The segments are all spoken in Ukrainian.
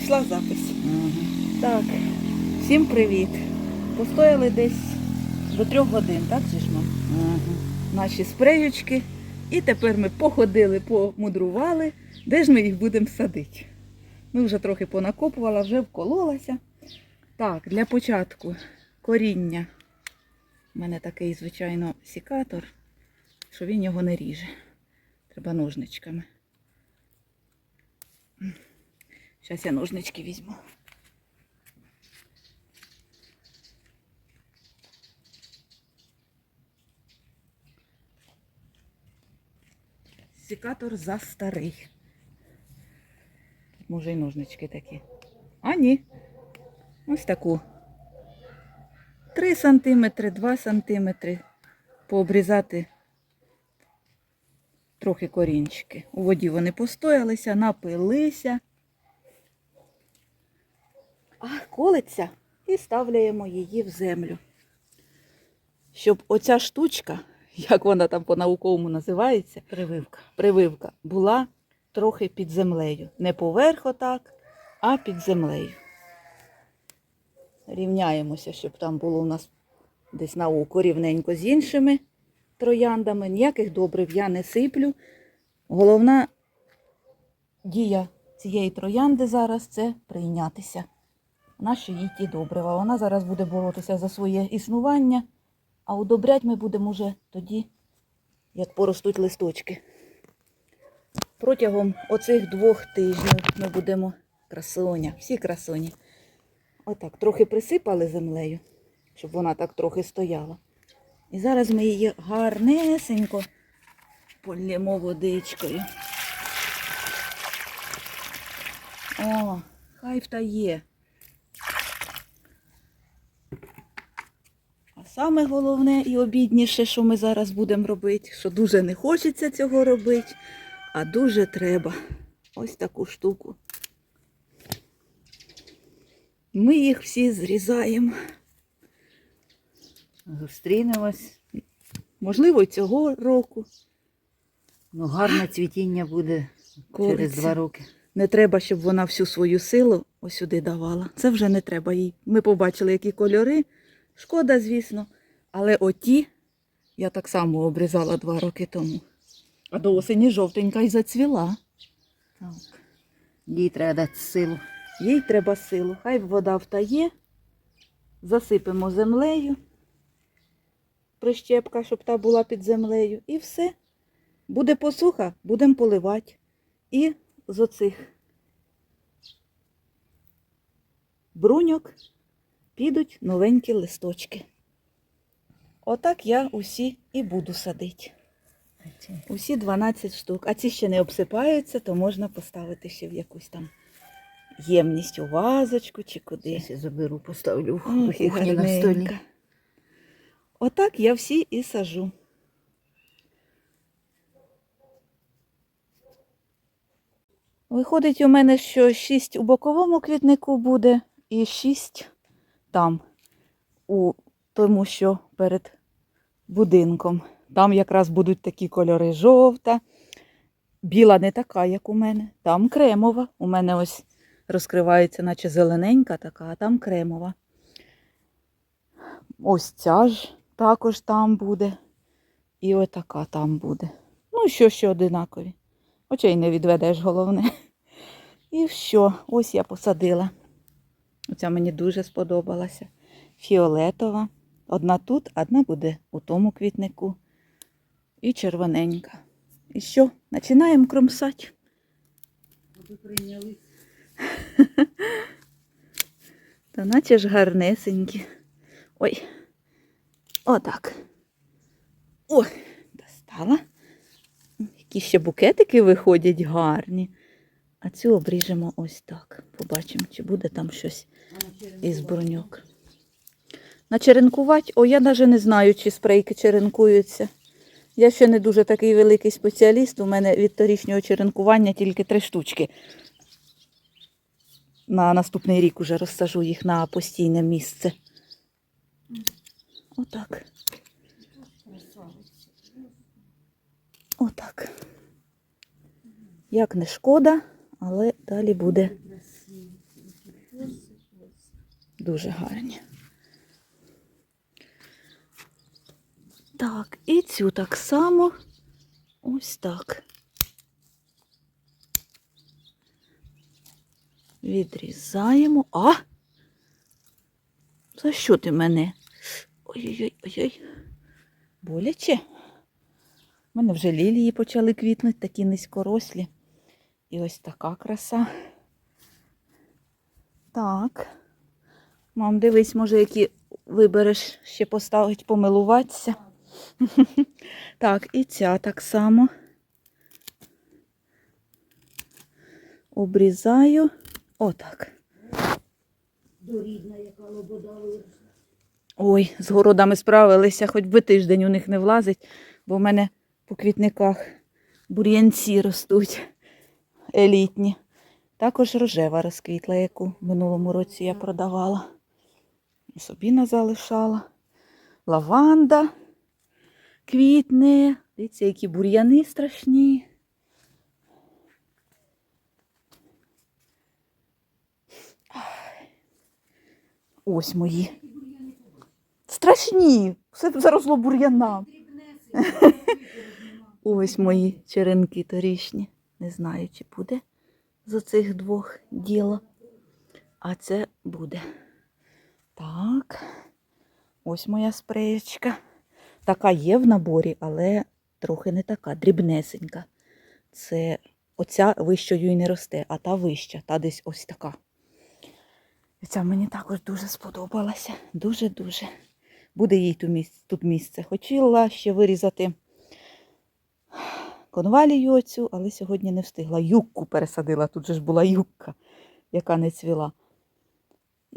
пішла запись. Так, всім привіт. Постояли десь до трьох годин, так чи ж ми? Наші спреючки. І тепер ми походили, помудрували, де ж ми їх будемо садити. Ну, вже трохи понакопувала, вже вкололася. Так, для початку коріння. У мене такий, звичайно, сікатор, що він його не ріже. Треба ножничками. Зараз я ножнички візьму. Сікатор за старий. Може і ножнички такі. А ні. Ось таку. 3 сантиметри, 2 сантиметри. Пообрізати трохи корінчики. У воді вони постоялися, напилися. А колиться і ставляємо її в землю. Щоб оця штучка, як вона там по-науковому називається, Прививка. прививка була трохи під землею. Не поверх отак, а під землею. Рівняємося, щоб там було у нас десь на око рівненько з іншими трояндами. Ніяких добрив я не сиплю. Головна дія цієї троянди зараз це прийнятися. Нащо їй ті добрива? Вона зараз буде боротися за своє існування, а удобрять ми будемо вже тоді, як поростуть листочки. Протягом оцих двох тижнів ми будемо красоня, всі красоні. Отак, трохи присипали землею, щоб вона так трохи стояла. І зараз ми її гарнесенько полємо водичкою. О, хай втає. Саме головне і обідніше, що ми зараз будемо робити, що дуже не хочеться цього робити, а дуже треба. Ось таку штуку. Ми їх всі зрізаємо. Зустрінемось. Можливо, і цього року. Ну, гарне цвітіння буде Колиться. через два роки. Не треба, щоб вона всю свою силу ось сюди давала. Це вже не треба їй. Ми побачили, які кольори. Шкода, звісно. Але оті я так само обрізала два роки тому. А до осені жовтенька і зацвіла. Так. Їй треба дати силу. Їй треба силу. Хай вода втає. Засипемо землею. Прищепка, щоб та була під землею. І все. Буде посуха, будемо поливати. І з оцих бруньок підуть новенькі листочки. Отак я усі і буду садити. Усі 12 штук. А ці ще не обсипаються, то можна поставити ще в якусь там ємність у вазочку чи куди. Я заберу, поставлю в кухні на столі. Отак я всі і сажу. Виходить, у мене, що 6 у боковому квітнику буде і 6 там, у тому, що перед будинком. Там якраз будуть такі кольори жовта. Біла не така, як у мене. Там кремова. У мене ось розкривається, наче зелененька така, а там кремова. Ось ця ж також там буде. І отака там буде. Ну, що ще одинакові. Очей не відведеш головне. І що, ось я посадила. Оця мені дуже сподобалася. Фіолетова. Одна тут, одна буде у тому квітнику. І червоненька. І що? Починаємо кромсати. Та наче ж гарнесенькі. Ой. Отак. Ой, достала. Які ще букетики виходять гарні. А цю обріжемо ось так. Побачимо, чи буде там щось із броньок. Начеренкувати? О, я навіть не знаю, чи спрейки черенкуються. Я ще не дуже такий великий спеціаліст. У мене від торішнього черенкування тільки три штучки. На наступний рік уже розсажу їх на постійне місце. Отак. Отак. Як не шкода, але далі буде дуже гарні. Так, і цю так само. Ось так. Відрізаємо. А! За що ти мене? Ой-ой-ой-ой. Боляче. У мене вже лілії почали квітнути, такі низькорослі. І ось така краса. Так. Мам, дивись, може, які вибереш ще поставить помилуватися. Так, і ця так само. Обрізаю. Отак. Дорідна, яка лобода виросла. Ой, з городами справилися, хоч би тиждень у них не влазить, бо в мене по квітниках бур'янці ростуть елітні. Також рожева розквітла, яку в минулому році я продавала. Собі не залишала. Лаванда квітне. Дивіться, які бур'яни страшні. Ось мої. Страшні. Все заросло бур'яна. Ось мої черенки торішні. Не знаю, чи буде з оцих двох діло. А це буде. Так. Ось моя спреєчка. Така є в наборі, але трохи не така, дрібнесенька. Це оця вищою і не росте, а та вища, та десь ось така. Ця мені також дуже сподобалася. Дуже-дуже. Буде їй тут місце. Хотіла ще вирізати конвалію оцю, але сьогодні не встигла. Юкку пересадила. Тут же ж була юкка, яка не цвіла.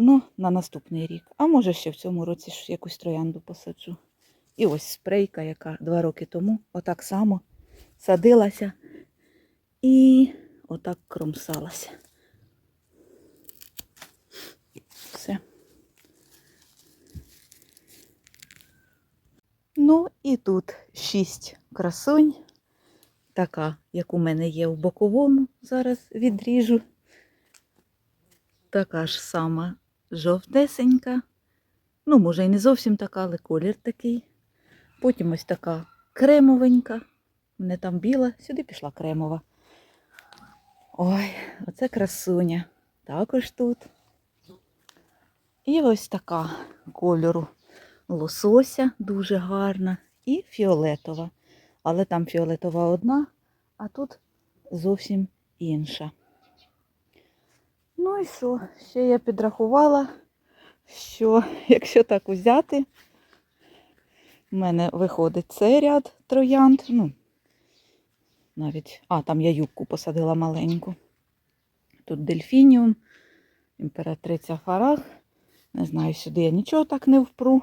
Ну, на наступний рік. А може ще в цьому році ж якусь троянду посаджу. І ось спрейка, яка два роки тому отак само садилася і отак кромсалася. Все. Ну і тут шість красунь. Така, як у мене є в боковому, зараз відріжу. Така ж сама жовтесенька. Ну, може, і не зовсім така, але колір такий. Потім ось така кремовенька. Мене там біла, сюди пішла кремова. Ой, оце красуня. Також тут. І ось така кольору лосося, дуже гарна, і фіолетова. Але там фіолетова одна, а тут зовсім інша. Ну і що? Ще я підрахувала, що якщо так взяти, в мене виходить цей ряд троянд. Ну, навіть, а, там я юбку посадила маленьку. Тут дельфініум, імператриця фарах. Не знаю, сюди я нічого так не впру.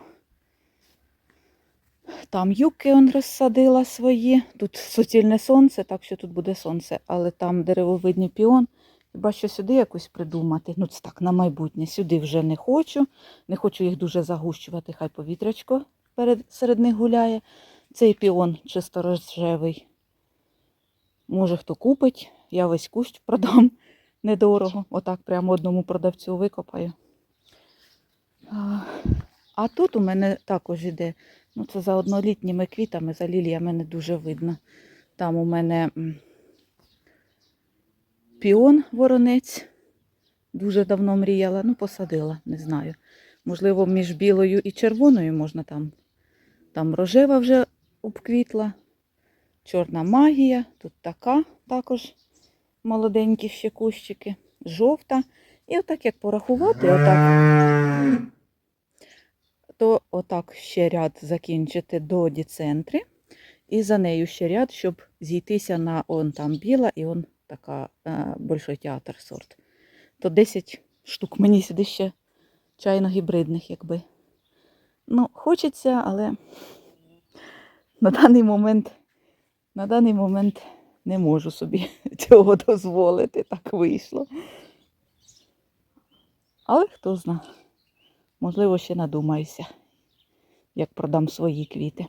Там юбки он розсадила свої. Тут суцільне сонце, так що тут буде сонце, але там деревовидний піон. Хіба що сюди якось придумати. Ну, це так, на майбутнє. Сюди вже не хочу. Не хочу їх дуже загущувати, хай повітрячко перед, серед них гуляє. Цей піон чисто рожевий. Може, хто купить, я весь кущ продам недорого. Отак прямо одному продавцю викопаю. А, тут у мене також іде, ну це за однолітніми квітами, за ліліями не дуже видно. Там у мене піон воронець. Дуже давно мріяла, ну посадила, не знаю. Можливо, між білою і червоною можна там. Там рожева вже обквітла, чорна магія, тут така також молоденькі ще кущики, жовта. І отак як порахувати, отак, то отак ще ряд закінчити до діцентри. І за нею ще ряд, щоб зійтися на он там біла і он така е, большой театр сорт. То 10 штук мені сюди ще чайно-гібридних, якби. Ну, хочеться, але на даний момент, на даний момент не можу собі цього дозволити. Так вийшло. Але хто зна, можливо, ще надумаюся, як продам свої квіти.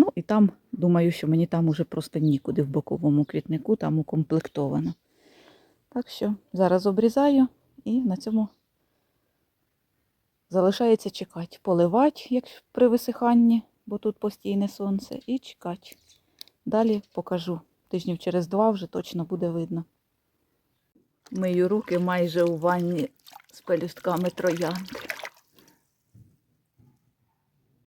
Ну і там, думаю, що мені там уже просто нікуди в боковому квітнику, там укомплектовано. Так що зараз обрізаю і на цьому Залишається чекати, поливати, як при висиханні, бо тут постійне сонце, і чекати. Далі покажу. Тижнів через два вже точно буде видно. Мию руки майже у ванні з пелюстками троянди.